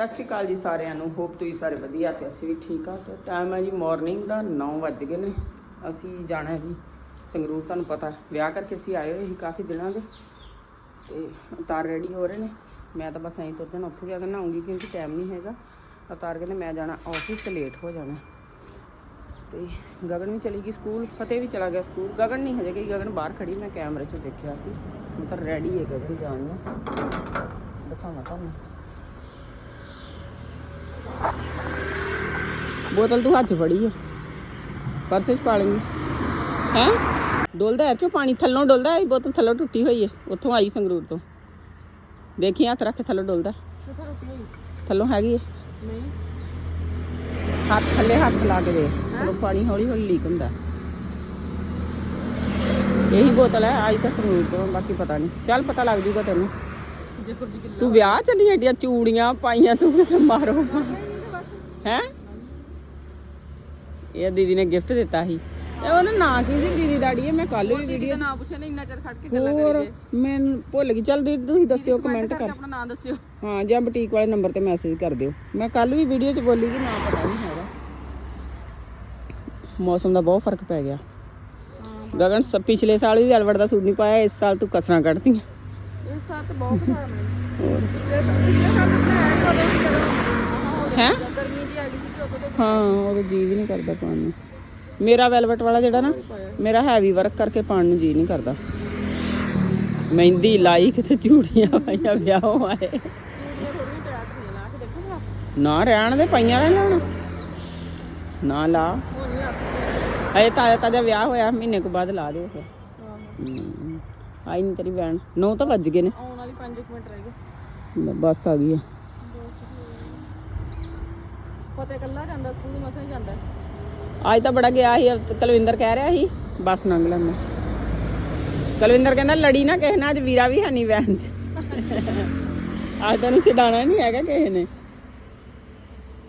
ਸਤਿ ਸ਼੍ਰੀ ਅਕਾਲ ਜੀ ਸਾਰਿਆਂ ਨੂੰ। ਹੋਪ ਤੁਸੀਂ ਸਾਰੇ ਵਧੀਆ ਤੇ ਅਸੀਂ ਵੀ ਠੀਕ ਆ। ਤੇ ਟਾਈਮ ਹੈ ਜੀ ਮਾਰਨਿੰਗ ਦਾ 9 ਵੱਜ ਗਏ ਨੇ। ਅਸੀਂ ਜਾਣਾ ਜੀ ਸੰਗਰੂਰ, ਤੁਹਾਨੂੰ ਪਤਾ। ਵਿਆਹ ਕਰਕੇ ਅਸੀਂ ਆਏ ਹੋਏ ਸੀ ਕਾਫੀ ਦਿਨਾਂ ਦੇ। ਤੇ ਉਤਾਰ ਰੈਡੀ ਹੋ ਰਹੇ ਨੇ। ਮੈਂ ਤਾਂ ਬਸ ਐਂ ਤੁਰ ਜਾਣਾ। ਉੱਥੇ ਜਾ ਕੇ ਨਹਾਉਂਗੀ ਕਿਉਂਕਿ ਟਾਈਮ ਨਹੀਂ ਹੈਗਾ। ਉਤਾਰ ਕਹਿੰਦੇ ਮੈਂ ਜਾਣਾ ਆਫਿਸ ਤੇ ਲੇਟ ਹੋ ਜਾਣਾ। ਤੇ ਗਗਨ ਵੀ ਚਲੀ ਗਈ ਸਕੂਲ ਫਤਿਹ ਵੀ ਚਲਾ ਗਿਆ ਸਕੂਲ ਗਗਨ ਨਹੀਂ ਹਜੇ ਗਈ। ਗਗਨ ਬਾਹਰ ਖੜੀ। ਮੈਂ ਕੈਮਰੇ 'ਚ ਦੇਖਿਆ ਸੀ। ਹੁਣ ਤਾਂ ਰੈਡੀ ਹੈ ਗਗਨ ਜਾਣ ਨੂੰ। ਦਿਖਾਵਾਂ ਤੁਹਾਨੂੰ। ਬੋਤਲ ਤੂੰ ਹੱਥ ਫੜੀ ਹੈ ਪਰਸੇ 'ਚ ਪਾ ਲੈਂਗੀ ਹੈ? ਡੋਲਦਾ ਹੈ ਚੋ ਪਾਣੀ ਥੱਲੋਂ ਡੋਲਦਾ ਹੈ ਬੋਤਲ ਥੱਲੋਂ ਟੁੱਟੀ ਹੋਈ ਹੈ। ਉੱਥੋਂ ਆਈ ਸੰਗਰੂਰ ਤੋਂ। ਦੇਖੀ ਹੱਥ ਰੱਖ ਕੇ ਥੱਲੋਂ ਡੋਲਦਾ। ਥੱਲੋਂ ਹੈਗੀ ਹੈ। ਹੱਥ ਥੱਲੇ ਹੱਥ ਲਾ ਕੇ ਦੇ ਉਹ ਪਾਣੀ ਹੌਲੀ ਹੌਲੀ ਲੀਕ ਹੁੰਦਾ ਇਹੀ ਬੋਤਲ ਹੈ ਆਈ ਤਾਂ ਸੰਗਰੂਰ ਤੋਂ ਬਾਕੀ ਪਤਾ ਨਹੀਂ। ਚੱਲ ਪਤਾ ਲੱਗ ਜੂਗਾ ਤੈਨੂੰ। ਤੂੰ ਵਿਆਹ ਚੱਲੀ ਐਡੀਆਂ ਚੂੜੀਆਂ ਪਾਈਆਂ ਤੂੰ ਕਿਤੇ ਮਾਰੋ। ਹੈ? ਇਹ ਦੀਦੀ ਨੇ ਗਿਫਟ ਦਿੱਤਾ ਸੀ। ਇਹ ਉਹਨੇ ਨਾਂ ਕੀ ਸੀ ਦੀਦੀ ਦਾੜੀ ਹੈ ਮੈਂ ਕੱਲ ਵੀ ਵੀਡੀਓ ਨਾ ਪੁੱਛਿਆ ਨੇ ਇੰਨਾ ਚਿਰ ਖੜ ਕੇ ਹੋਰ ਮੈਂ ਭੁੱਲ ਗਈ। ਚੱਲ ਦੀਦੀ ਤੁਸੀਂ ਦੱਸਿਓ ਕਮੈਂਟ ਕਰ। ਆਪਣਾ ਨਾਮ ਦੱਸਿਓ। ਹਾਂ ਜਾਂ ਬੁਟੀਕ ਵਾਲੇ ਨੰਬਰ ਤੇ ਮੈਸੇਜ ਕਰ ਦਿਓ। ਮੈਂ ਕੱਲ ਵੀ ਵੀਡੀਓ 'ਚ ਬੋਲੀ ਕਿ ਨਾ ਪਤਾ ਨਹੀਂ ਹੈਗਾ। ਮੌਸਮ ਦਾ ਬਹੁਤ ਫ਼ਰਕ ਪੈ ਗਿਆ। ਗਗਨ ਸ ਪਿਛਲੇ ਸਾਲ ਵੀ ਵੈਲਵਟ ਦਾ ਸੂਟ ਨਹੀਂ ਪਾਇਆ ਇਸ ਸਾਲ ਤੂੰ ਕਸਰਾਂ ਕੱਢਦੀਆਂ ਇਸ ਸਾਲ ਤਾਂ ਬਹੁਤ ਖਰਾਬ ਨੇ। ਪਿਛਲੇ ਸਾਲ ਤਾਂ ਹੈ ਹੈ ਗਰਮੀ ਦੀ ਆ ਗਈ ਸੀ ਕਿ ਉਦੋਂ ਤੇ ਹਾਂ ਉਹਦਾ ਜੀ ਵੀ ਨਹੀਂ ਕਰਦਾ ਪਾਉਣ ਨੂੰ। ਮੇਰਾ ਵੈਲਵਟ ਵਾਲਾ ਜਿਹੜਾ ਨਾ ਮੇਰਾ ਹੈਵੀ ਵਰਕ ਕਰਕੇ ਪਾਉਣ ਨੂੰ ਜੀ ਨਹੀਂ ਕਰਦਾ। ਮਹਿੰਦੀ ਲਾਈ ਕਿਤੇ ਚੂੜੀਆਂ ਪਾਈਆਂ ਵਿਆਹ ਆਏ। ਨਾ ਰਹਿਣ ਦੇ ਪਈਆਂ ਰਹਿਣ ਹੁਣ। ਨਾ ਲਾ। ਅਜੇ ਤਾਜ਼ਾ ਤਾਜ਼ਾ ਵਿਆਹ ਹੋਇਆ ਮਹੀਨੇ ਕੁ ਬਾਅਦ ਲਾ ਦਿਓ ਫਿਰ। ਆਈ ਨਹੀਂ ਤੇਰੀ ਵੈਨ ਨੌ ਤਾਂ ਵੱਜ ਗਏ ਨੇ। ਆਉਣ ਵਾਲੀ 5 ਮਿੰਟ ਰਹਿ ਗਏ। ਬੱਸ ਆ ਗਈ ਆ। ਜਾਂਦਾ ਸਕੂਲ ਮਸਾਂ ਹੀ ਜਾਂਦਾ। ਅੱਜ ਤਾਂ ਬੜਾ ਗਿਆ ਸੀ ਕੁਲਵਿੰਦਰ ਕਹਿ ਰਿਹਾ ਸੀ ਬੱਸ ਲੰਘ ਲੈਂਦਾ ਕੁਲਵਿੰਦਰ ਕਹਿੰਦਾ ਲੜੀ ਨਾ ਕਿਸੇ ਨਾਲ ਅੱਜ ਵੀਰਾ ਵੀ ਹੈ ਨਹੀਂ ਵੈਨ 'ਚ। ਅੱਜ ਤੈਨੂੰ ਛਡਾਣਾ ਨਹੀਂ ਹੈਗਾ ਕਿਸੇ ਨੇ।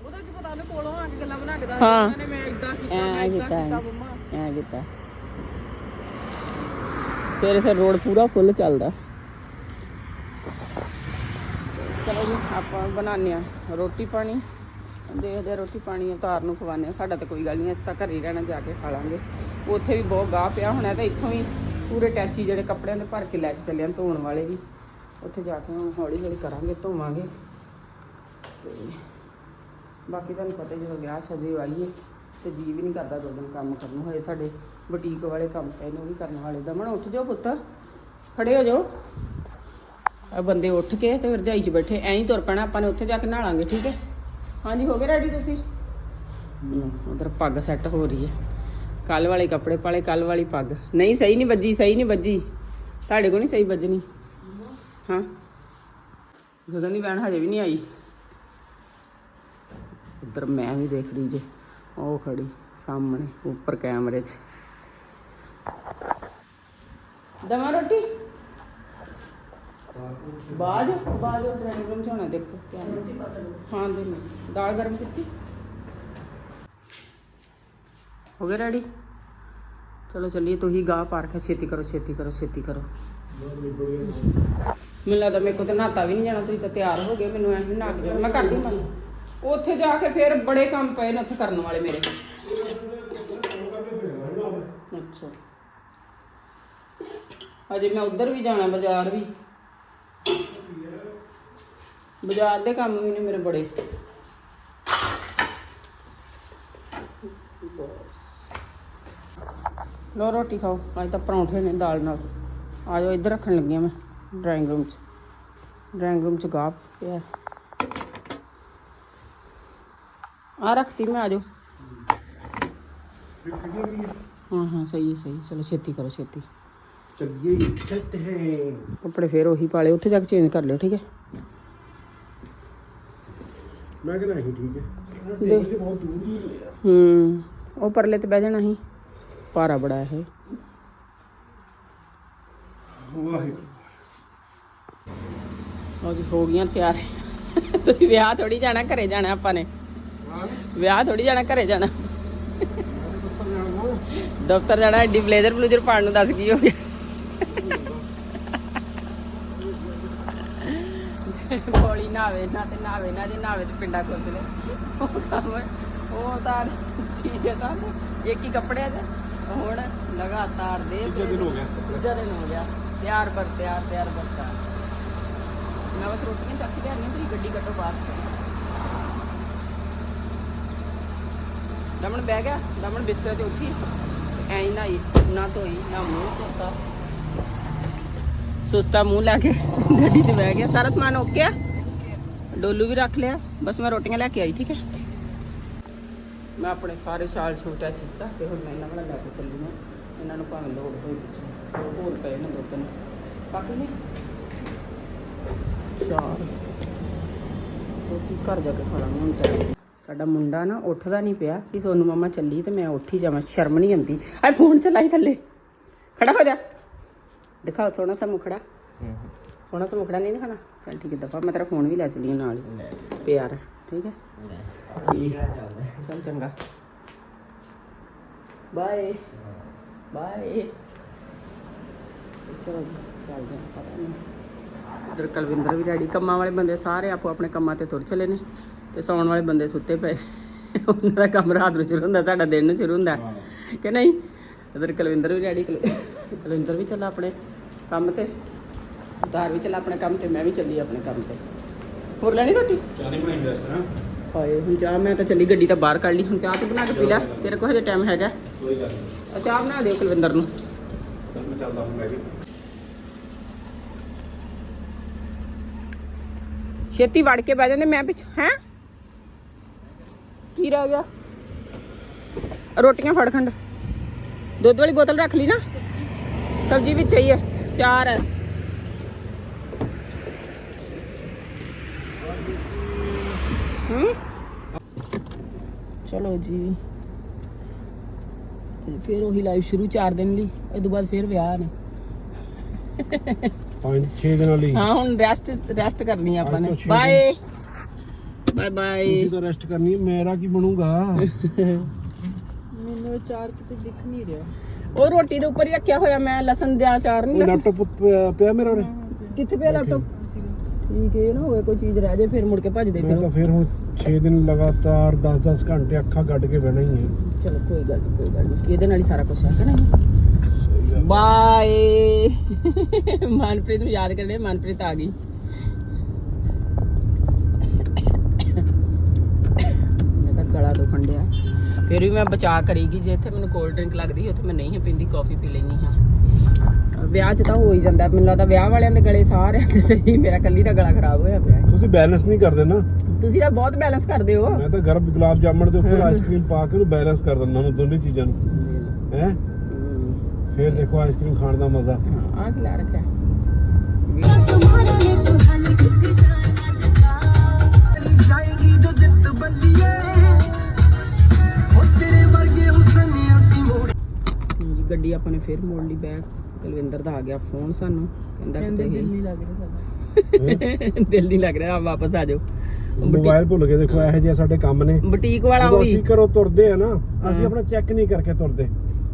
ਉਹਦਾ ਕੀ ਪਤਾ ਉਹਨੇ ਕੋਲੋਂ ਆ ਕੇ ਗੱਲਾਂ ਬਣਾ ਕੇ ਦੱਸ ਹਾਂ। ਨੇ ਮੈਂ ਇਦਾਂ ਕੀਤਾ ਐਂ ਮੈਂ ਇਦਾਂ ਕੀਤਾ ਕੀਤਾ ਮੰਮਾ। ਐ ਕੀਤਾ। ਸਵੇਰੇ ਸਵੇਰੇ ਰੋਡ ਪੂਰਾ ਫੁੱਲ ਚੱਲਦਾ। ਚਲੋ ਜੀ ਆਪਾਂ ਬਣਾਉਂਦੇ ਆ ਰੋਟੀ ਪਾਣੀ। ਦੇਖਦੇ ਆ ਰੋਟੀ ਪਾਣੀ ਉਤਾਰ ਨੂੰ ਖਵਾਉਂਦੇ ਆ ਸਾਡਾ ਤਾਂ ਕੋਈ ਗੱਲ ਨਹੀਂ, ਅਸੀਂ ਤਾਂ ਘਰੇ ਹੀ ਰਹਿਣਾ, ਜਾ ਕੇ ਖਾ ਲਾਂਗੇ। ਉੱਥੇ ਵੀ ਬਹੁਤ ਗਾਹ ਪਿਆ ਹੋਣਾ, ਤਾਂ ਇੱਥੋਂ ਹੀ ਪੂਰੇ ਟੈਚੀ ਜਿਹੜੇ ਕੱਪੜਿਆਂ ਦੇ ਭਰ ਕੇ ਲੈ ਕੇ ਚੱਲੇ ਆ ਧੋਣ ਵਾਲੇ ਵੀ। ਉੱਥੇ ਜਾ ਕੇ ਹੁਣ ਹੌਲੀ ਹੌਲੀ ਕਰਾਂਗੇ, ਧੋਵਾਂਗੇ। ਤੇ ਬਾਕੀ ਤੁਹਾਨੂੰ ਪਤਾ ਜਦੋਂ ਵਿਆਹ ਸ਼ਾਦੀ ਆਈਏ ਤੇ ਜੀ ਵੀ ਨਹੀਂ ਕਰਦਾ ਦੋ ਦਿਨ ਕੰਮ ਕਰਨ ਨੂੰ। ਹੋਏ ਸਾਡੇ ਬੁਟੀਕ ਵਾਲੇ ਕੰਮ ਪਏ ਨੇ, ਉਹ ਵੀ ਕਰਨ ਵਾਲੇ। ਦਮਨ, ਉੱਠ ਜਾਓ ਪੁੱਤ। ਖੜੇ ਹੋ ਜਾਓ। ਆ ਬੰਦੇ ਉੱਠ ਕੇ ਤੇ ਰਜਾਈ 'ਚ ਬੈਠੇ, ਐਂ ਹੀ ਤੁਰ ਪੈਣਾ, ਆਪਾਂ ਨੇ ਉੱਥੇ ਜਾ ਕੇ ਨਹਾਲਾਂਗੇ ਠੀਕ ਹੈ? ਹਾਂਜੀ, ਹੋ ਗਏ ਰੈਡੀ ਤੁਸੀਂ? ਉਧਰ ਪੱਗ ਸੈੱਟ ਹੋ ਰਹੀ ਹੈ। ਕੱਲ ਵਾਲੇ ਕੱਪੜੇ ਪਾਲੇ ਕੱਲ ਵਾਲੀ ਪੱਗ। ਨਹੀਂ, ਸਹੀ ਨਹੀਂ ਵੱਜੀ, ਸਹੀ ਨਹੀਂ ਵੱਜੀ। ਤੁਹਾਡੇ ਕੋਲ ਨਹੀਂ ਸਹੀ ਵੱਜਣੀ? ਹਾਂ। ਗਗਨ ਦੀ ਭੈਣ ਹਜੇ ਵੀ ਨਹੀਂ ਆਈ। ਉਧਰ ਮੈਂ ਵੀ ਦੇਖ ਰਹੀ ਜੇ, ਉਹ ਖੜੀ ਸਾਹਮਣੇ, ਉੱਪਰ ਕੈਮਰੇ 'ਚ। ਦਮਾ ਰੋਟੀ? ਬਾਜ ਬਾਜ ਡਰਾਈਵਿੰਗ ਰੂਮ 'ਚ ਹੋਣਾ ਦੇਖੋ ਹਾਂ। ਦੇ। ਦਾਲ ਗਰਮ ਕੀਤੀ। ਹੋ ਗਿਆ ਰੈਡੀ ਚਲੋ ਚੱਲੀਏ ਤੁਸੀਂ ਗਾਹ ਪਾਰ ਕੇ ਛੇਤੀ ਕਰੋ ਛੇਤੀ ਕਰੋ ਛੇਤੀ ਕਰੋ। ਮੈਨੂੰ ਲੱਗਦਾ ਮੇਰੇ ਕੋਲ ਤੇ ਨਹਾਤਾ ਵੀ ਨਹੀਂ ਜਾਣਾ ਤੁਸੀਂ ਤਾਂ ਤਿਆਰ ਹੋ ਗਏ ਮੈਨੂੰ ਐਵੇਂ ਨਹਾ ਕੇ। ਮੈਂ ਕਰਦੀ ਮੈਂ ਉੱਥੇ ਜਾ ਕੇ ਫਿਰ ਬੜੇ ਕੰਮ ਪਏ ਨੇ ਉੱਥੇ ਕਰਨ ਵਾਲੇ ਮੇਰੇ। ਅੱਛਾ। ਅਜੇ ਮੈਂ ਉੱਧਰ ਵੀ ਜਾਣਾ ਬਾਜ਼ਾਰ ਵੀ। ਬਾਜ਼ਾਰ ਦੇ ਕੰਮ ਵੀ ਨੇ ਮੇਰੇ ਬੜੇ। ਲੋ ਰੋਟੀ ਖਾਓ ਅੱਜ ਤਾਂ ਪਰੌਂਠੇ ਨੇ ਦਾਲ ਨਾਲ। ਆ ਜਾਓ ਇੱਧਰ ਰੱਖਣ ਲੱਗੀ ਆ ਮੈਂ ਡਰਾਇੰਗ ਰੂਮ 'ਚ। ਡਰਾਇੰਗ ਰੂਮ 'ਚ ਗਾਪ ਪਿਆ ਆ ਰੱਖਤੀ ਮੈਂ ਆ ਜਾਓ। ਹਾਂ ਹਾਂ ਸਹੀ ਹੈ ਸਹੀ ਚਲੋ ਛੇਤੀ ਕਰੋ ਛੇਤੀ। ਚੱਲੀਏ ਚੱਲਤੇ ਹੈ। ਕੱਪੜੇ ਫੇਰ ਉਹੀ ਪਾ ਲਿਓ ਉੱਥੇ ਜਾ ਕੇ ਚੇਂਜ ਕਰ ਲਿਓ ਠੀਕ ਹੈ? ਹੂੰ। ਉਹ ਪਰਲੇ ਤੇ ਬਹਿ ਜਾਣਾ ਸੀ। ਭਾਰਾ ਬੜਾ ਇਹ। ਹੋ ਗਈਆਂ ਤਿਆਰ। ਤੁਸੀਂ ਵਿਆਹ ਥੋੜੀ ਜਾਣਾ ਘਰੇ ਜਾਣਾ ਆਪਾਂ ਨੇ। ਵਿਆਹ ਥੋੜੀ ਜਾਣਾ ਘਰੇ ਜਾਣਾ। ਦਫ਼ਤਰ ਜਾਣਾ। ਐਡੀ ਬਲੇਜ਼ਰ ਬਲੂਜ਼ਰ ਪਾਣ ਨੂੰ ਦੱਸ ਕੀ ਹੋ ਗਿਆ। ਨਾ ਨਾਵੇ ਨਾ ਤੇ ਨਾਵੇ ਨਾ ਜੇ ਨਾਵੇ ਤੇ ਪਿੰਡਾ ਖੁੱਦ ਲੈ ਉਹ ਕੰਮ ਉਹ ਤਾਂ ਠੀਕ ਹੈ ਤਾਂ ਇੱਕ ਹੀ ਕੱਪੜੇ ਤੇ। ਹੁਣ ਲਗਾਤਾਰ ਦੇ ਦੂਜਾ ਦਿਨ ਹੋ ਗਿਆ। ਦੂਜਾ ਦਿਨ ਹੋ ਗਿਆ। ਤਿਆਰ ਬਰ ਤਿਆਰ ਤਿਆਰ ਬਰ ਤਿਆਰ। ਮੈਂ ਬਸ ਰੋਟੀਆਂ ਚੱਕ ਕੇ ਲਿਆਉਣੀਆਂ ਤੁਸੀਂ ਗੱਡੀ ਕੱਢੋ ਬਾਹਰ। ਦਮਨ ਬਹਿ ਗਿਆ। ਦਮਨ ਬਿਸਤਰੇ ਤੇ ਉੱਠੀ। ਐਂ ਨਾਈ ਨਾ ਧੋਈ ਨਾ ਮੂੰਹ ਧੋਤਾ। ਸੁਸਤਾ ਮੂੰਹ ਲਾ ਕੇ ਗੱਡੀ 'ਚ ਬਹਿ ਗਿਆ। ਸਾਰਾ ਸਮਾਨ ਓਕੇ ਆ। ਡੋਲੂ ਵੀ ਰੱਖ ਲਿਆ। ਬਸ ਮੈਂ ਰੋਟੀਆਂ ਲੈ ਕੇ ਆਈ, ਠੀਕ ਹੈ? ਮੈਂ ਆਪਣੇ ਸਾਰੇ ਸ਼ਾਲ ਛੋਟਾ ਚੀਜ਼ ਦਾ ਤੇ ਹੁਣ ਮੈਂ ਇਹਨਾਂ ਵਾਲਾ ਲੈ ਕੇ ਚੱਲੀ ਹਾਂ। ਇਹਨਾਂ ਨੂੰ ਭਾਵੇਂ ਲੋੜ ਹੋਈ ਪਿੱਛੇ ਹੋਰ ਪਏ ਨੇ ਦੋ ਤਿੰਨ। ਬਾਕੀ ਨੇ? ਚਾਰ ਰੋਟੀ ਘਰ ਜਾ ਕੇ ਖਾ ਲਾਂਗੇ ਹੁਣ ਤਾਂ ਸਾਡਾ ਮੁੰਡਾ ਨਾ ਉੱਠਦਾ ਨਹੀਂ ਪਿਆ। ਕਿ ਸੋਨੂੰ ਮਮਾ ਚੱਲੀ ਤੇ ਮੈਂ ਉੱਠ ਹੀ ਜਾਵਾਂ। ਸ਼ਰਮ ਨਹੀਂ ਆਉਂਦੀ। ਆਏ ਫੋਨ ਚਲਾਈ ਥੱਲੇ। ਖੜਾ ਹੋ ਜਾ। ਦਿਖਾਓ ਸੋਹਣਾ ਸਾ ਮੁਖੜਾ। ਸੋਹਣਾ ਸਾ ਮੁਖੜਾ ਨਹੀਂ ਦਿਖਾਣਾ? ਚੱਲ ਠੀਕ ਹੈ ਦਫਾ। ਮੈਂ ਤੇਰਾ ਫੋਨ ਵੀ ਲੈ ਚਲੀ ਨਾਲ ਹੀ। ਪਿਆਰ ਠੀਕ ਹੈ? ਠੀਕ ਚੱਲ ਚੰਗਾ। ਬਾਏ ਬਾਏ ਚਲੋ ਜੀ ਚੱਲਦੇ ਹਾਂ ਪਤਾ ਨਹੀਂ। ਉਧਰ ਕਲਵਿੰਦਰ ਵੀ ਰੈਡੀ ਕੰਮਾਂ ਵਾਲੇ ਬੰਦੇ ਸਾਰੇ ਆਪੋ ਆਪਣੇ ਕੰਮਾਂ ਤੇ ਤੁਰ ਚਲੇ ਨੇ। ਤੇ ਸੌਣ ਵਾਲੇ ਬੰਦੇ ਸੁੱਤੇ ਪਏ। ਉਹਨਾਂ ਦਾ ਕੰਮ ਰਾਤ ਨੂੰ ਸ਼ੁਰੂ ਹੁੰਦਾ ਸਾਡਾ ਦਿਨ ਨੂੰ ਸ਼ੁਰੂ ਹੁੰਦਾ। ਕਿ ਨਹੀਂ? ਉਧਰ ਕਲਵਿੰਦਰ ਵੀ ਰੈਡੀ ਕਲਵਿੰਦਰ ਵੀ ਚੱਲਾ ਆਪਣੇ ਕੰਮ ਤੇ ਉਤਾਰ ਵੀ ਚੱਲਾ ਆਪਣੇ ਕੰਮ ਤੇ ਮੈਂ ਵੀ ਚੱਲੀ ਆਪਣੇ ਕੰਮ ਤੇ। ਹੋਰ ਲੈਣੀ ਰੋਟੀ? ਚਾਹ ਨਹੀਂ ਬਣਾਈ ਦੱਸ ਨਾ। ਹਾਏ ਹੁਣ ਚਾਹ ਮੈਂ ਤਾਂ ਚੱਲੀ ਗੱਡੀ ਤਾਂ ਬਾਹਰ ਕੱਢ ਲਈ ਹੁਣ ਚਾਹ ਤੂੰ ਬਣਾ ਕੇ ਪੀ ਲੈ ਤੇਰੇ ਕੋਲ ਹਜੇ ਟਾਈਮ ਹੈਗਾ। ਕੋਈ ਗੱਲ ਨਹੀਂ। ਚਾਹ ਬਣਾ ਦਿਓ ਕੁਲਵਿੰਦਰ ਨੂੰ। ਮੈਂ ਚੱਲਦਾ ਹੁਣ ਮੈਂ ਵੀ ਛੇਤੀ ਵੜ ਕੇ ਬਹਿ ਜਾਂਦੇ ਮੈਂ ਪਿੱਛੇ ਹੈ? ਕੀ ਰਹਿ ਗਿਆ? ਰੋਟੀਆਂ ਫੜ ਖੰਡ। ਦੁੱਧ ਵਾਲੀ ਬੋਤਲ ਰੱਖ ਲਈ ਨਾ। ਸਬਜ਼ੀ ਵਿੱਚ ਚਾਹੀਏ ਚਾਰ ਹੈ। ਚਲੋ ਜੀ। ਫਿਰ ਉਹੀ ਲਾਈਵ ਸ਼ੁਰੂ 4 ਦਿਨ ਲਈ ਇਹ ਤੋਂ ਬਾਅਦ ਫਿਰ ਵਿਆਹ ਨੇ। ਪੰਜ 6 ਦਿਨਾਂ ਲਈ। ਹਾਂ ਹੁਣ ਰੈਸਟ ਰੈਸਟ ਕਰਨੀ ਆਪਾਂ ਨੇ। ਬਾਏ ਬਾਏ ਬਾਏ ਤੁਸੀਂ ਤਾਂ ਰੈਸਟ ਕਰਨੀ ਹੈ ਮੇਰਾ ਕੀ ਬਣੂਗਾ? ਮੈਨੂੰ ਚਾਰ ਕਿਤੇ ਦਿਖ ਨਹੀਂ ਰਿਹਾ। ਉਹ ਰੋਟੀ ਦੇ ਉੱਪਰ ਹੀ ਰੱਖਿਆ ਹੋਇਆ ਮੈਂ ਲਸਣ ਦੇ ਅਚਾਰ ਨਹੀਂ ਲੈਪਟਾਪ ਪਿਆ- ਮੇਰਾ ਉਰੇ? ਕਿੱਥੇ ਪਿਆ ਲੈਪਟਾਪ ਠੀਕ ਹੈ ਨਾ ਹੋਵੇ ਕੋਈ ਚੀਜ਼ ਰਹਿ ਜਾਏ ਫਿਰ ਮੁੜ ਕੇ ਭੱਜਦੇ ਮੈਂ ਫਿਰ। ਤਾਂ ਫਿਰ ਹੁਣ 6 ਦਿਨ ਲਗਾਤਾਰ 10-10 ਘੰਟੇ ਅੱਖਾਂ ਕੱਢ ਕੇ ਬਹਿਣਾ ਹੀ ਹੈ। ਚਲੋ ਕੋਈ ਗੱਲ ਨਹੀਂ ਕੋਈ ਗੱਲ ਨਹੀਂ ਇਹਦੇ ਨਾਲ ਹੀ ਸਾਰਾ ਕੁਝ ਹੈ ਕਿ ਨਹੀਂ? ਬਾਏ। ਮਨਪ੍ਰੀਤ ਨੂੰ ਯਾਦ ਕਰਦੇ ਮਨਪ੍ਰੀਤ ਆ ਗਈ। ਮੇਰਾ ਗਲਾ ਤੋਂ ਫੰਡਿਆ ਫਿਰ ਵੀ ਮੈਂ ਬਚਾ ਕਰੇਗੀ ਜੇ ਇੱਥੇ ਮੈਨੂੰ ਕੋਲਡ ਡਰਿੰਕ ਲੱਗਦੀ ਉੱਥੇ ਮੈਂ ਨਹੀਂ ਪੀਂਦੀ ਕਾਫੀ ਪੀ ਲੈਣੀ ਹਾਂ। ਵਿਆਹ 'ਚ ਤਾਂ ਹੋ ਹੀ ਜਾਂਦਾ ਮੈਨੂੰ ਲੱਗਦਾ ਵਿਆਹ ਵਾਲਿਆਂ ਦੇ ਗਲੇ ਸਾਰਿਆਂ ਦੇ ਸਹੀ ਮੇਰਾ ਕੱਲੀ ਦਾ ਗਲਾ ਖਰਾਬ ਹੋਇਆ ਪਿਆ। ਤੁਸੀਂ ਬੈਲੈਂਸ ਨਹੀਂ ਕਰਦੇ ਨਾ। ਤੁਸੀਂ ਤਾਂ ਬਹੁਤ ਬੈਲੈਂਸ ਕਰਦੇ ਹੋ। ਮੈਂ ਤਾਂ ਗਰਮ ਗੁਲਾਬ ਜਾਮਣ ਦੇ ਉੱਪਰ ਆਈਸਕ੍ਰੀਮ ਪਾ ਕੇ ਉਹਨੂੰ ਬੈਲੈਂਸ ਕਰ ਦਿੰਦਾ ਉਹਨਾਂ ਦੋਨੇ ਚੀਜ਼ਾਂ ਨੂੰ। ਹੈ? ਫਿਰ ਦੇਖੋ ਆਈਸਕ੍ਰੀਮ ਖਾਣ ਦਾ ਮਜ਼ਾ। ਆ ਖਿਲਾ ਰੱਖਿਆ? ਜੀ ਗੱਡੀ ਆਪਾਂ ਨੇ ਫੇਰ ਮੋੜ ਲਈ ਬੈਗ ਕੁਲਵਿੰਦਰ ਦਾ ਆ ਗਿਆ ਫੋਨ ਸਾਨੂੰ। ਕਹਿੰਦਾ ਕਿ ਕਹਿੰਦੇ ਦਿਲ ਤੁਸੀਂ ਨਹੀਂ ਲੱਗ ਰਿਹਾ ਸਾਡਾ। ਦਿਲ ਨਹੀਂ ਲੱਗ ਰਿਹਾ ਵਾਪਸ ਆ ਜਾਓ। ਮੋਬਾਈਲ ਭੁੱਲ ਕੇ ਦੇਖੋ ਇਹੋ ਜਿਹੇ ਸਾਡੇ ਕੰਮ ਨੇ। ਬੁਟੀਕ ਵਾਲਾ ਉਹ ਜਦੋਂ ਵੀ ਅਸੀਂ ਘਰੋਂ ਤੁਰਦੇ ਆ ਨਾ ਅਸੀਂ ਆਪਣਾ ਚੈੱਕ ਨਹੀਂ ਕਰਕੇ ਤੁਰਦੇ।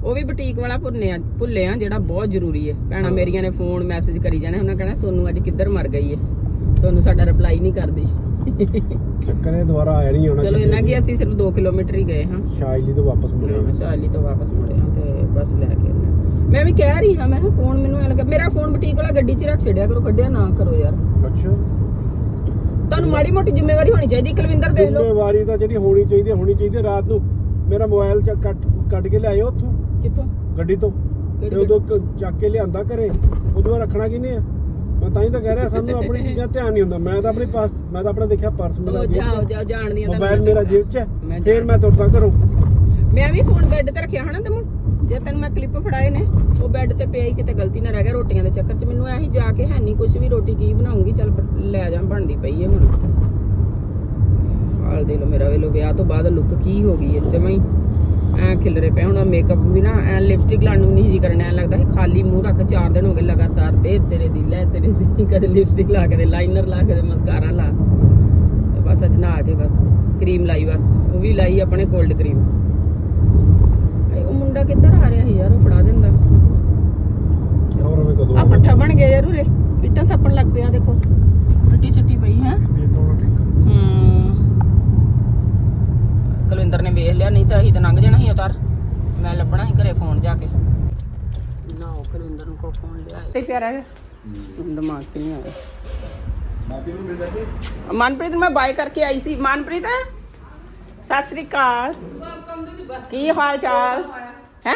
ਉਹ ਵੀ ਬੁਟੀਕ ਵਾਲਾ ਭੁੱਲੇ ਆ ਭੁੱਲੇ ਆ ਜਿਹੜਾ ਬਹੁਤ ਜ਼ਰੂਰੀ ਹੈ। ਭੈਣਾਂ ਮੇਰੀਆਂ ਨੇ ਫੋਨ ਮੈਸੇਜ ਕਰੀ ਜਾਣੇ ਉਹਨਾਂ ਕਹਿਣਾ ਸੋਨੂੰ ਅੱਜ ਕਿੱਧਰ ਮਰ ਗਈ ਹੈ ਸੋਨੂੰ ਸਾਡਾ ਰਿਪਲਾਈ ਨਹੀਂ ਕਰਦੀ। ਚੱਕਰ ਇਹ ਦੁਬਾਰਾ ਆਇਆ ਨਹੀਂ ਹੋਣਾ ਚਲੋ ਇੰਨਾ ਕਿ ਅਸੀਂ ਸਿਰਫ 2 ਕਿਲੋਮੀਟਰ ਹੀ ਗਏ ਹਾਂ। ਸ਼ਾਇਲੀ ਤੋਂ ਵਾਪਸ ਮੁੜੇ ਹਾਂ, ਸ਼ਾਲੀ ਤੋਂ ਵਾਪਸ ਮੁੜੇ ਹਾਂ ਤੇ ਬਸ ਲੈ ਕੇ ਹਾਂ। ਮੈਂ ਵੀ ਕਹਿ ਰਹੀ ਹਾਂ ਮੈਂ ਕਿਹਾ ਫੋਨ ਮੈਨੂੰ ਐ ਲੱਗਾ ਮੇਰਾ ਫੋਨ ਬੁਟੀਕ ਵਾਲਾ ਗੱਡੀ 'ਚ ਰੱਖ ਛੱਡਿਆ ਕਰੋ ਕੱਢਿਆ ਨਾ ਕਰੋ ਯਾਰ। ਅੱਛਾ। ਤੁਹਾਨੂੰ ਮਾੜੀ ਮੋਟੀ ਜ਼ਿੰਮੇਵਾਰੀ ਹੋਣੀ ਚਾਹੀਦੀ ਕੁਲਵਿੰਦਰ ਦੇਖ ਲਓ। ਜ਼ਿੰਮੇਵਾਰੀ ਤਾਂ ਜਿਹੜੀ ਹੋਣੀ ਚਾਹੀਦੀ ਹੈ, ਹੋਣੀ ਚਾਹੀਦੀ ਹੈ। ਰਾਤ ਨੂੰ। ਮੇਰਾ ਮੋਬਾਈਲ ਚ ਕੱਟ ਕੱਢ ਕੇ ਲਿਆਇਓ ਉੱਥੋਂ। ਕਿੱਥੋਂ? ਗੱਡੀ ਤੋਂ। ਕਿਹੜੀ ਤੇ ਉਦੋਂ ਕ- ਚੱਕ ਕੇ ਲਿਆਂਦਾ ਘਰੇ। ਉਦੋਂ ਰੱਖਣਾ ਕਿਨੇ ਆ? ਮੈਂ ਤਾਂ ਹੀ ਤਾਂ ਕਹਿ ਰਿਹਾ ਸਾਨੂੰ ਆਪਣੀ ਚੀਜ਼ਾਂ ਧਿਆਨ ਨਹੀਂ ਹੁੰਦਾ। ਮੈਂ ਤਾਂ ਆਪਣੀ ਪਰਸ ਮੈਂ ਤਾਂ ਆਪਣਾ ਦੇਖਿਆ ਪਰਸ ਮੇਰਾ ਉਹ ਜੇਬ ਜਾਓ ਚ ਮੋਬਾਈਲ ਮੇਰਾ ਜੇਬ 'ਚ ਹੈ। ਮੈਂ ਫਿਰ ਮੈਂ ਤੁਰਦਾ ਘਰੋਂ। ਮੈਂ ਵੀ ਫੋਨ ਬੈੱਡ ਤੇ ਰੱਖਿਆ ਹਨਾ ਤੈਨੂੰ। ਜੇ ਤੈਨੂੰ ਮੈਂ ਕਲਿੱਪ ਫੜਾਏ ਨੇ ਉਹ ਬੈੱਡ ਤੇ ਪਿਆ ਹੀ ਕਿਤੇ ਗਲਤੀ ਨਾ ਰਹਿ ਗਿਆ ਰੋਟੀਆਂ ਦੇ ਚੱਕਰ 'ਚ। ਮੈਨੂੰ ਐਹੀ ਜਾ ਕੇ ਹੈ ਨਹੀਂ ਕੁਝ ਵੀ ਰੋਟੀ ਕੀ ਬਣਾਉਂਗੀ? ਚੱਲ ਬ- ਲੈ ਜਾ ਬਣਦੀ ਪਈ ਹੈ ਹੁਣ। ਹਾਲ ਦੇ ਲੋ ਮੇਰਾ ਵੇਲੋ ਵਿਆਹ ਤੋਂ ਬਾਅਦ ਲੁੱਕ ਕੀ ਹੋ ਗਈ ਹੈ ਜਮਾਂ ਹੀ। ਐ ਖਿਲਰੇ ਪਏ ਹੁਣ ਮੇਕਅਪ ਵੀ ਨਾ ਐ ਲਿਪਸਟਿਕ ਲਾਉਣ ਨੂੰ ਨਹੀਂ ਜੀ ਕਰਨਾ ਐ ਲੱਗਦਾ ਸੀ ਖਾਲੀ ਮੂੰਹ ਰੱਖ ਚਾਰ ਦਿਨ ਹੋ ਗਏ ਲਗਾਤਾਰ ਦੇ ਤੇਰੇ ਦੀ ਲੈ ਤੇਰੇ ਦੀ ਕਦੇ ਲਿਪਸਟਿਕ ਲਾ ਕੇ ਦੇ ਲਾਈਨਰ ਲਾ ਕੇ ਦੇ ਮਸਕਾਰਾ ਲਾ। ਤੇ ਬਸ ਅੱਜ ਨਹਾ ਕੇ ਬਸ ਕਰੀਮ ਲਾਈ ਬਸ ਉਹ ਵੀ ਲਾਈ ਆਪਣੇ 골ਡ ਕਰੀਮ ਉਹ ਮੁੰਡਾ ਕਿੱਧਰ ਆ ਰਿਹਾ ਯਾਰ ਉਹ ਫੜਾ ਦਿੰਦਾ। ਆ ਪੱਠਾ ਬਣ ਗਿਆ ਯਾਰ ਉਰੇ ਇੱਟਾਂ ਥੱਪਣ ਲੱਗ ਪਿਆ ਦੇਖੋ। ਮਿੱਟੀ ਸਿੱਟੀ ਪਈ ਹੈ ਇਹ ਤੋਂ ਹਮ ਕੁਲਵਿੰਦਰ ਨੇ ਵੇਖ ਲਿਆ ਨਹੀਂ ਤਾਂ ਅਸੀਂ ਤਾਂ ਲੰਘ ਜਾਣਾ ਸੀ ਉਤਾਰ। ਮੈਂ ਲੱਭਣਾ ਸੀ ਘਰੇ ਫੋਨ ਜਾ ਕੇ। ਨਾ ਉਹ ਕੁਲਵਿੰਦਰ ਨੂੰ ਕੋ ਫੋਨ ਲਿਆ ਤੇ ਪਿਆਰਾ ਹੈ ਦਿਮਾਗ 'ਚ ਨਹੀਂ ਆਇਆ। ਮਨਪ੍ਰੀਤ ਨੂੰ ਮੈਂ ਬਾਏ ਕਰਕੇ ਆਈ ਸੀ। ਮਨਪ੍ਰੀਤ ਸਤਿ ਸ੍ਰੀ ਅਕਾਲ। ਕੀ ਹਾਲ ਚਾਲ ਹੈ?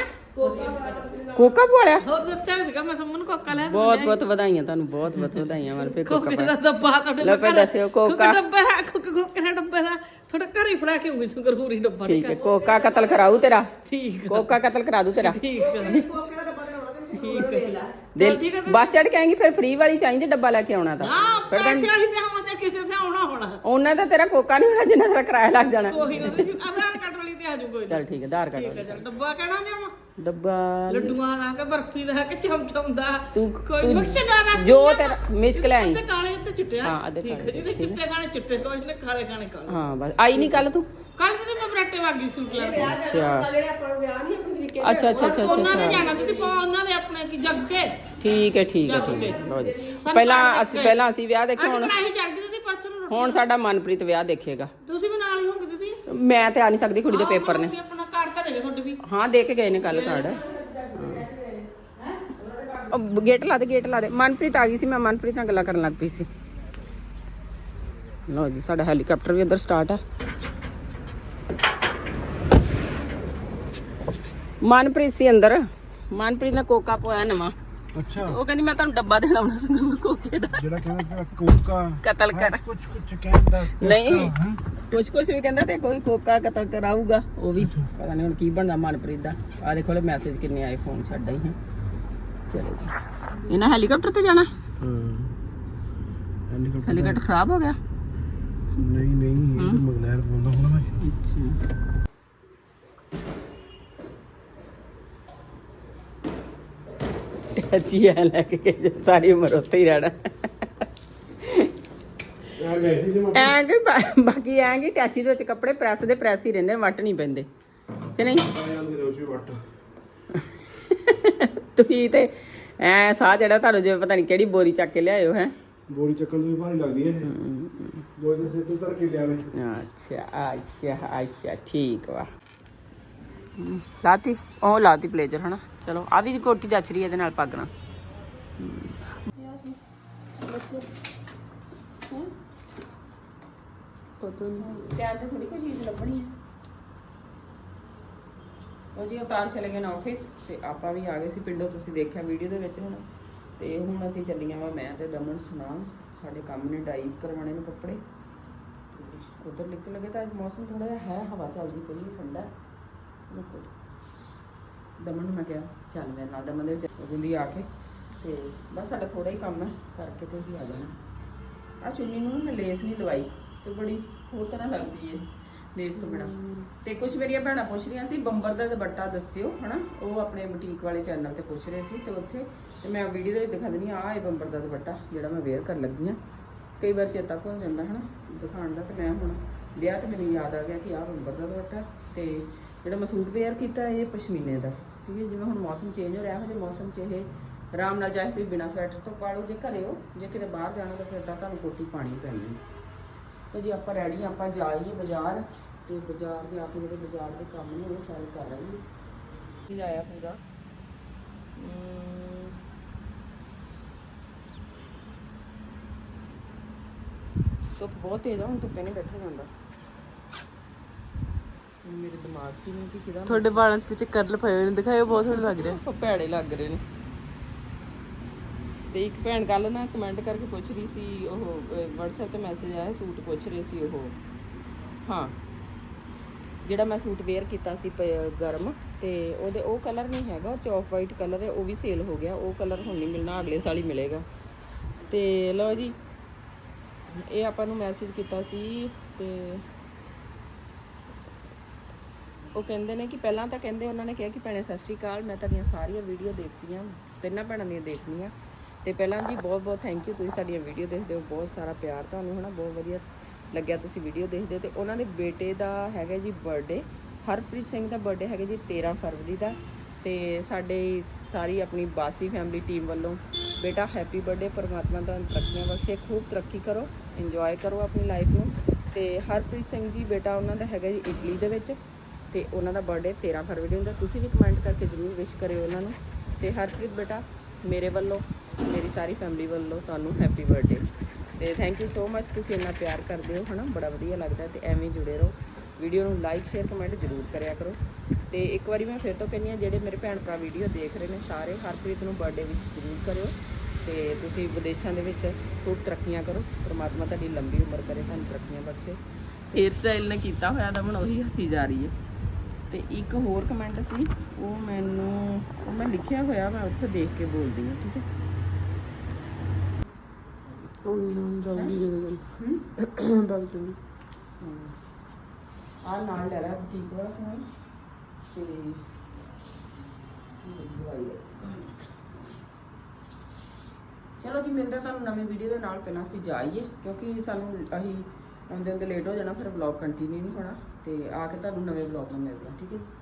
ਕੋਕਾ ਪਵਾਲਿਆ? ਹੋਰ ਦੱਸਿਆ ਸੀਗਾ ਮੈਂ ਸਮਨ ਕੋਕਾ ਲੈ ਬਹੁਤ ਬਹੁਤ ਵਧਾਈਆਂ ਤੁਹਾਨੂੰ ਬਹੁਤ ਬਹੁਤ ਵਧਾਈਆਂ ਮਨਪ੍ਰੀਤ ਕੋਕਾ ਦਾ ਡੱਬਾ ਤੁਹਾਡੇ ਦੱਸਿਓ ਕੋਕਾ। ਡੱਬਾ ਹੈ ਕੋਕੇ ਕੋਕੇ ਡੱਬਾ ਦਾ ਤੁਹਾਡਾ ਘਰ ਫੜਾ ਕੇ ਆਉਂਗੀ ਸੰਗਰੂਰੀ ਡੱਬਾ ਠੀਕ ਹੈ ਕੋਕਾ ਕਤਲ ਕਰਾਊ ਤੇਰਾ ਠੀਕ ਕੋਕਾ ਕਤਲ ਕਰਾ ਦੂ ਤੇਰਾ ਠੀਕ ਹੈ ਠੀਕ ਹੈ ਦਿਲ ਬਸ ਚੜ ਕੇ ਆਏਂਗੀ ਫਿਰ ਫ੍ਰੀ ਵਾਲੀ ਚਾਹੀਦੀ ਡੱਬਾ ਲੈ ਕੇ ਆਉਣਾ ਤਾਂ ਹਾਂ ਪੈਸੇ ਵਾਲੀ ਤੇ ਹਾਂ ਤੇ ਕਿਸੇ ਤੇ ਆਉਣਾ ਹੋਣਾ ਉਹਨਾਂ ਦਾ ਤੇਰਾ ਕੋਕਾ ਨਹੀਂ ਹੋਣਾ ਜਿੰਨਾ ਤੇਰਾ ਕਿਰਾਇਆ ਲੱਗ ਜਾਣਾ ਕੋਈ ਨਾ ਤੁਸੀਂ ਆਧਾਰ ਕਾਰਡ ਵਾਲੀ ਤੇ ਆ ਜਾਓ ਕੋਈ ਚੱਲ ਠੀਕ ਹੈ ਆਧਾਰ ਠੀਕ ਕਾਰਡ ਹੈ ਚੱਲ ਡੱਬਾ ਕਹਿਣਾ ਲਿਆਵਾਂ ਡੱਬਾ ਲੱਡੂਆਂ ਦਾ ਕਿ ਬਰਫੀ ਦਾ ਕਿ ਚਮਚਮ ਦਾ। ਤੂੰ ਕੋਈ ਤੂੰ ਮਕਸਦ ਦਾ ਜੋ ਤੇਰਾ ਮਿਸਕ ਲੈ ਆਈ। ਤੇ ਕਾਲੇ ਤੇ ਚਿੱਟੇ ਆ। ਹਾਂ, ਅੱਧੇ ਠੀਕ ਹੈ ਕਾਲੇ, ਜਿਹਦੇ ਚਿੱਟੇ ਖਾਣੇ ਚਿੱਟੇ ਤੋਂ ਇਹਨੇ ਕਾਲੇ ਖਾਣੇ ਕਾਲੇ। ਹਾਂ ਬਸ। ਆਈ ਨਹੀਂ ਕੱਲ ਤੂੰ? ਕੱਲ ਤੇ ਮੈਂ ਬਰਾਟੇ ਵਾਗੀ ਸੂਟ ਲੈਣ। ਅੱਛਾ। ਅੱਛਾ ਅੱਛਾ ਅੱਛਾ ਉਹਨਾਂ ਨੇ ਜਾਣਾ ਤੇ ਪਾ ਉਹਨਾਂ ਦੇ ਆਪਣੇ ਕੀ ਜੱਗ ਕੇ। ਠੀਕ ਹੈ ਠੀਕ ਹੈ ਠੀਕ ਲਓ ਜੀ। ਪਹਿਲਾਂ ਅਸੀਂ ਪਹਿਲਾਂ ਅਸੀਂ ਵਿਆਹ ਦੇਖਿਆ ਹੁਣ। ਨੂੰ ਹੁਣ ਸਾਡਾ ਮਨਪ੍ਰੀਤ ਵਿਆਹ ਦੇਖੇਗਾ। ਤੁਸੀਂ ਵੀ ਨਾਲ ਹੀ ਹੋਗੇ ਦੀਦੀ। ਮੈਂ ਤੇ ਆ ਨਹੀਂ ਸਕਦੀ ਕੁੜੀ ਦੇ ਪੇਪਰ ਨੇ ਵੀ ਆਪਣਾ ਕਾਰਡ ਤਾਂ ਦੇ ਤੁਹਾਡੇ ਵੀ ਹਾਂ, ਦੇ ਕੇ ਗਏ ਨੇ ਕੱਲ ਕਾਰਡ ਉਹ ਗੇਟ ਲਾ ਦੇ ਗੇਟ ਲਾ ਦੇ। ਮਨਪ੍ਰੀਤ ਆ ਗਈ ਸੀ, ਮੈਂ ਮਨਪ੍ਰੀਤ ਨਾਲ ਗੱਲਾਂ ਕਰਨ ਲੱਗ ਪਈ ਸੀ। ਲਓ ਜੀ, ਸਾਡਾ ਹੈਲੀਕਾਪਟਰ ਵੀ ਇੱਧਰ ਸਟਾਰਟ ਆ। ਮਨਪ੍ਰੀਤ ਸੀ ਅੰਦਰ। ਮਨਪ੍ਰੀਤ ਨੇ ਕੋਕਾ ਪੋਇਆ ਨਵਾਂ। ਅੱਛਾ। ਉਹ ਕਹਿੰਦੀ ਮੈਂ ਤੁਹਾਨੂੰ ਡੱਬਾ ਦੇਣਾ ਹੁੰਦਾ ਸੰਗਰੂਰ ਕੋਕੇ ਦਾ। ਜਿਹੜਾ ਕਹਿੰਦਾ ਕੋਕਾ। ਕਤਲ ਕਰ। ਕੁਝ ਕੁਝ ਕਹਿੰਦਾ ਨਹੀਂ। ਕੁਛ ਕੁਛ ਵੀ ਕਹਿੰਦਾ ਤੇ ਕੋਈ ਕੋਕਾ ਕਤਲ ਕਰਾਊਗਾ ਉਹ ਵੀ ਪਤਾ ਨਹੀਂ ਹੁਣ ਕੀ ਬਣਦਾ ਮਨਪ੍ਰੀਤ ਦਾ। ਆ ਦੇਖੋ ਲੈ ਮੈਸੇਜ ਕਿੰਨੇ ਆਏ ਫੋਨ ਛੱਡ ਆਈ ਹੈ। ਚਲੋ ਜੀ। ਇਹਨਾਂ ਹੈਲੀਕਾਪਟਰ ਤੇ ਜਾਣਾ? ਹਾਂ। ਹੈਲੀਕਾਪਟਰ ਖਰਾਬ ਹੋ ਗਿਆ? ਨਹੀਂ ਨਹੀਂ ਮਗਲੈਰ ਬੋਲਦਾ ਹੁਣ। ਮੈਂ ਅੱਛਾ। ਅੱਛੀ ਹੈ ਲੈ ਕੇ ਸਾਰੀ ਉਮਰ ਉੱਥੇ ਹੀ ਰਹਿਣਾ। ਆ ਗਏ ਸੀ ਜਮਾ। ਐਂ ਕਿ ਬਾ- ਬਾਕੀ ਐਂ ਕਿ ਟੈਚੀ ਦੇ ਵਿੱਚ ਕੱਪੜੇ ਪ੍ਰੈਸ ਦੇ ਪ੍ਰੈਸ ਹੀ ਰਹਿੰਦੇ ਨੇ, ਵੱਟ ਨਹੀਂ ਪੈਂਦੇ। ਕਿ ਨਹੀਂ? ਜਾਂਦੇ ਰੋਸ਼ੀ ਵੱਟ। ਤੁਸੀਂ ਤੇ ਐ ਸਾਹ ਜਿਹੜਾ ਤੁਹਾਨੂੰ ਜਿਵੇਂ ਪਤਾ ਨਹੀਂ ਕਿਹੜੀ ਬੋਰੀ ਚੱਕ ਕੇ ਲਿਆਇਓ ਹੈ? ਬੋਰੀ ਚੱਕਣ ਤੋਂ ਵੀ ਭਾਰੀ ਲੱਗਦੀ ਹੈ ਇਹ। ਦੋ ਦਿਨ ਸੇ ਤੋਂ ਕੇ ਲਿਆਵੇ ਅੱਛਾ ਅੱਛਾ ਅੱਛਾ ਠੀਕ ਵਾ। ਹਮ, ਲਾਤੀ ਉਹ ਲਾਤੀ ਪਲੇਜਰ ਹਨਾ? ਚਲੋ ਆ ਵੀ ਕੋਟੀ ਜੱਚ ਰਹੀ ਹੈ ਇਹਦੇ ਨਾਲ ਪੱਗ ਨਾਲ। ਟਾਈਮ ਤੇ ਥੋੜੀ ਕੋਈ ਚੀਜ਼ ਲੱਭਣੀ ਹੈ। ਉਹ ਜੀ ਚਲੇ ਗਏ ਨਾ ਆਫਿਸ ਤੇ ਆਪਾਂ ਵੀ ਆ ਗਏ ਸੀ ਪਿੰਡੋਂ ਤੁਸੀਂ ਦੇਖਿਆ ਵੀਡੀਓ ਦੇ ਵਿੱਚ ਹੁਣ। ਤੇ ਹੁਣ ਅਸੀਂ ਚੱਲੀਆਂ ਵਾ ਮੈਂ ਤੇ ਦਮਨ ਸੁਣਾ ਸਾਡੇ ਕੰਮ ਨੇ ਡਾਈ ਕਰਵਾਉਣੇ ਨੇ ਕੱਪੜੇ। ਉਧਰ ਨਿਕਲ ਲਗੇ ਤਾਂ ਅੱਜ ਮੌਸਮ ਥੋੜਾ ਜਿਹਾ ਹੈ ਹਵਾ ਚੱਲਦੀ ਪਈ ਠੰਡਾ ਦੇਖੋ ਦਮਨ ਨੂੰ ਮੈਂ ਕਿਹਾ, ਚੱਲ ਮੇਰੇ ਨਾਲ ਦਮਨ ਦੇ ਵਿੱਚ ਜਿੰਦੀ ਆ ਕੇ। ਤੇ ਬਸ ਸਾਡਾ ਥੋੜਾ ਹੀ ਕੰਮ ਹੈ, ਕਰਕੇ ਤੇ ਹੀ ਆ ਜਾਣਾ। ਆ ਚੁੰਨੀ ਨੂੰ ਨਾ ਮੈਂ ਲੇਸ ਨਹੀਂ ਲਵਾਈ, ਤੇ ਬੜੀ ਹੋਰ ਤਰ੍ਹਾਂ ਲੱਗਦੀ ਹੈ ਲੇਸ ਤੋਂ ਬਿਨਾ। ਤੇ ਕੁਝ ਮੇਰੀਆਂ ਭੈਣਾਂ ਪੁੱਛ ਰਹੀਆਂ ਸੀ, ਬੰਬਰ ਦਾ ਦੁਪੱਟਾ ਦੱਸਿਓ, ਹਨਾ? ਉਹ ਆਪਣੇ ਬੁਟੀਕ ਵਾਲੇ ਚੈਨਲ ਤੇ ਪੁੱਛ ਰਹੇ ਸੀ, ਤੇ ਉੱਥੇ ਤੇ ਮੈਂ ਵੀਡੀਓ ਦੇ ਵਿੱਚ ਦਿਖਾ ਦਿੰਦੀ ਆ ਆਹ ਇਹ ਬੰਬਰ ਦਾ ਦੁਪੱਟਾ ਜਿਹੜਾ ਮੈਂ ਵੇਅਰ ਕਰਨ ਲੱਗੀ ਆ ਕਈ ਵਾਰ ਚੇਤਾ ਭੁੱਲ ਜਾਂਦਾ, ਹਨਾ? ਦਿਖਾਉਣ ਦਾ ਤੇ ਮੈਂ ਹੁਣ ਲਿਆ ਤੇ ਮੈਨੂੰ ਯਾਦ ਆ ਗਿਆ ਕਿ ਆਹ ਬੰਬਰ ਦਾ ਦੁਪੱਟਾ ਤੇ ਜਿਹੜਾ ਮੈਂ ਸੂਟ ਵੇਅਰ ਕੀਤਾ, ਇਹ ਪਸ਼ਮੀਨੇ ਦਾ। ਠੀਕ ਹੈ ਜਿਵੇਂ ਹੁਣ ਮੌਸਮ ਚੇਂਜ ਹੋ ਰਿਹਾ ਹੈ ਜੇ ਮੌਸਮ 'ਚ ਇਹ ਆਰਾਮ ਨਾਲ ਚਾਹੇ ਤੁਸੀਂ ਬਿਨਾਂ ਸਵੈਟਰ ਤੋਂ ਪਾ ਲਓ ਜੇ ਘਰੇ ਹੋ ਜੇ ਕਿਤੇ ਬਾਹਰ ਜਾਣਾ ਤਾਂ ਫਿਰ ਤਾਂ ਤੁਹਾਨੂੰ ਕੋਟੀ ਪਾਣੀ ਪੈਣੀ ਤੇ ਜੇ ਆਪਾਂ ਰੈਡੀ ਆਪਾਂ ਜਾਈਏ ਬਾਜ਼ਾਰ ਤੇ ਬਾਜ਼ਾਰ ਜਾ ਕੇ ਜਿਹੜੇ ਬਾਜ਼ਾਰ ਦੇ ਕੰਮ ਨੇ ਉਹ ਸਾਰੇ ਕਰ ਰਹੇ ਕੀ ਆਇਆ ਪੂਰਾ? ਧੁੱਪ ਬਹੁਤ ਤੇਜ਼ ਆ ਹੁਣ ਧੁੱਪੇ ਨਹੀਂ ਬੈਠਾ ਜਾਂਦਾ। ਮੇਰੇ ਦਿਮਾਗ 'ਚ ਹੀ ਨਹੀਂ ਕਿ ਕਿਹਦਾ ਤੁਹਾਡੇ ਵਾਲਾਂ ਪਿੱਛੇ ਕਰਲ ਪਏ ਹੋਏ ਨੇ ਦਿਖਾਇਓ ਬਹੁਤ ਸੋਹਣੇ ਲੱਗ ਰਹੇ ਉਹ ਭੈੜੇ ਲੱਗ ਰਹੇ ਨੇ। ਤੇ ਇੱਕ ਭੈਣ ਕੱਲ ਨਾ ਕਮੈਂਟ ਕਰਕੇ ਪੁੱਛ ਰਹੀ ਸੀ ਉਹ WhatsApp ਤੇ ਮੈਸੇਜ ਆਇਆ ਸੂਟ ਪੁੱਛ ਰਹੇ ਸੀ ਉਹ। ਹਾਂ। ਜਿਹੜਾ ਮੈਂ ਸੂਟ ਵੇਅਰ ਕੀਤਾ ਸੀ ਗਰਮ ਤੇ ਉਹਦੇ ਉਹ ਕਲਰ ਨਹੀਂ ਹੈਗਾ ਉਹ ਆਫ ਵਾਈਟ ਕਲਰ ਹੈ ਉਹ ਵੀ ਸੇਲ ਹੋ ਗਿਆ ਉਹ ਕਲਰ ਹੁਣ ਨਹੀਂ ਮਿਲਣਾ ਅਗਲੇ ਸਾਲ ਹੀ ਮਿਲੇਗਾ। ਤੇ ਲਓ ਜੀ ਇਹ ਆਪਾਂ ਨੂੰ ਮੈਸੇਜ ਕੀਤਾ ਸੀ ਤੇ ਉਹ ਕਹਿੰਦੇ ਨੇ ਕਿ ਪਹਿਲਾਂ ਤਾਂ ਕਹਿੰਦੇ ਉਹਨਾਂ ਨੇ ਕਿਹਾ ਕਿ ਭੈਣੇ ਸਤਿ ਸ਼੍ਰੀ ਅਕਾਲ, ਮੈਂ ਤੁਹਾਡੀਆਂ ਸਾਰੀਆਂ ਵੀਡੀਓ ਦੇਖਦੀ ਦੇਖਦੀਆਂ ਤਿੰਨਾਂ ਭੈਣਾਂ ਦੀਆਂ ਦੇਖਦੀਆਂ ਤੇ ਪਹਿਲਾਂ ਜੀ ਬਹੁਤ ਬਹੁਤ ਥੈਂਕ ਯੂ ਤੁਸੀਂ ਸਾਡੀਆਂ ਵੀਡੀਓ ਦੇਖਦੇ ਹੋ, ਬਹੁਤ ਸਾਰਾ ਪਿਆਰ ਤੁਹਾਨੂੰ ਹਨਾ, ਬਹੁਤ ਵਧੀਆ ਲੱਗਿਆ ਤੁਸੀਂ ਵੀਡੀਓ ਦੇਖਦੇ ਹੋ। ਤੇ ਉਹਨਾਂ ਦੇ ਬੇਟੇ ਦਾ ਹੈਗਾ ਜੀ ਬਰਥਡੇ ਹਰਪ੍ਰੀਤ ਸਿੰਘ ਦਾ ਬਰਥਡੇ ਹੈਗਾ ਜੀ 13 ਫਰਵਰੀ ਦਾ। ਤੇ ਸਾਡੇ ਸਾਰੀ ਆਪਣੀ ਬਾਸੀ ਫੈਮਿਲੀ ਟੀਮ ਵੱਲੋਂ ਬੇਟਾ ਹੈਪੀ ਬਰਥਡੇ ਪਰਮਾਤਮਾ ਤੁਹਾਨੂੰ ਤਰੱਕੀਆਂ ਬਖਸ਼ੇ, ਖੂਬ ਤਰੱਕੀ ਕਰੋ ਇੰਜੋਏ ਕਰੋ ਆਪਣੀ ਲਾਈਫ ਨੂੰ। ਤੇ ਹਰਪ੍ਰੀਤ ਸਿੰਘ ਜੀ ਬੇਟਾ ਉਹਨਾਂ ਦਾ ਹੈਗਾ ਜੀ ਇਟਲੀ ਦੇ ਵਿੱਚ। ਤੇ ਉਹਨਾਂ ਦਾ ਬਰਥਡੇ 13 ਫਰਵਰੀ ਹੁੰਦਾ। ਤੁਸੀਂ ਵੀ ਕਮੈਂਟ ਕਰਕੇ ਜਰੂਰ ਵਿਸ਼ ਕਰਿਓ ਉਹਨਾਂ ਨੂੰ। ਤੇ ਹਰਪ੍ਰੀਤ ਬੇਟਾ, ਮੇਰੇ ਵੱਲੋਂ, ਮੇਰੀ ਸਾਰੀ ਫੈਮਿਲੀ ਵੱਲੋਂ ਤੁਹਾਨੂੰ ਹੈਪੀ ਬਰਥਡੇ ਤੇ ਥੈਂਕ ਯੂ ਸੋ ਮੱਚ ਤੁਸੀਂ ਇੰਨਾ ਪਿਆਰ ਕਰਦੇ ਹੋ, ਹਨਾ? ਬੜਾ ਵਧੀਆ ਲੱਗਦਾ ਤੇ ਐਵੇਂ ਜੁੜੇ ਰਹੋ। ਵੀਡੀਓ ਨੂੰ ਲਾਈਕ ਸ਼ੇਅਰ ਕਮੈਂਟ ਜਰੂਰ ਕਰਿਆ ਕਰੋ। ਤੇ ਇੱਕ ਵਾਰੀ ਮੈਂ ਫਿਰ ਤੋਂ ਕਹਿੰਦੀ ਹਾਂ, ਜਿਹੜੇ ਮੇਰੇ ਭੈਣ ਭਰਾ ਵੀਡੀਓ ਦੇਖ ਰਹੇ ਨੇ ਸਾਰੇ, ਹਰਪ੍ਰੀਤ ਨੂੰ ਬਰਥਡੇ ਵਿਸ਼ ਜਰੂਰ ਕਰਿਓ। ਤੇ ਤੁਸੀਂ ਵਿਦੇਸ਼ਾਂ ਦੇ ਵਿੱਚ ਖੂਬ ਤਰੱਕੀਆਂ ਕਰੋ। ਪਰਮਾਤਮਾ ਤੁਹਾਡੀ ਲੰਬੀ ਉਮਰ ਕਰੇ, ਤੁਹਾਨੂੰ ਤਰੱਕੀਆਂ ਬਖਸ਼ੇ। ਹੇਅਰ ਸਟਾਈਲ ਨੇ ਕੀਤਾ ਹੋਇਆ ਦਮਨ ਉਹੀ ਹੱਸੀ ਜਾ ਰਹੀ ਹੈ। ਤੇ ਇੱਕ ਹੋਰ ਕਮੈਂਟ ਸੀ ਉਹ ਮੈਨੂੰ ਉਹ ਮੈਂ ਲਿਖਿਆ ਹੋਇਆ ਮੈਂ ਉੱਥੇ ਦੇਖ ਕੇ ਬੋਲਦੀ ਹਾਂ ਠੀਕ ਹੈ? ਆ ਨਾਲ ਲੈ ਲੈ ਠੀਕ ਵਾਲਾ ਫੋਨ ਤੇ। ਚਲੋ ਜੀ ਮਿਲਦੇ ਤੁਹਾਨੂੰ ਨਵੀਂ ਵੀਡੀਓ ਦੇ ਨਾਲ ਪਹਿਲਾਂ ਅਸੀਂ ਜਾਈਏ ਕਿਉਂਕਿ ਸਾਨੂੰ ਅਸੀਂ ਆਉਂਦੇ ਆਉਂਦੇ ਲੇਟ ਹੋ ਜਾਣਾ ਫਿਰ ਵਲੌਗ ਕੰਟੀਨਿਊ ਨਹੀਂ ਹੋਣਾ। ਤੇ ਆ ਕੇ ਤੁਹਾਨੂੰ ਨਵੇਂ ਵਲੌਗ ਨਾਲ ਮਿਲਦੇ ਹਾਂ ਠੀਕ ਹੈ ਜੀ?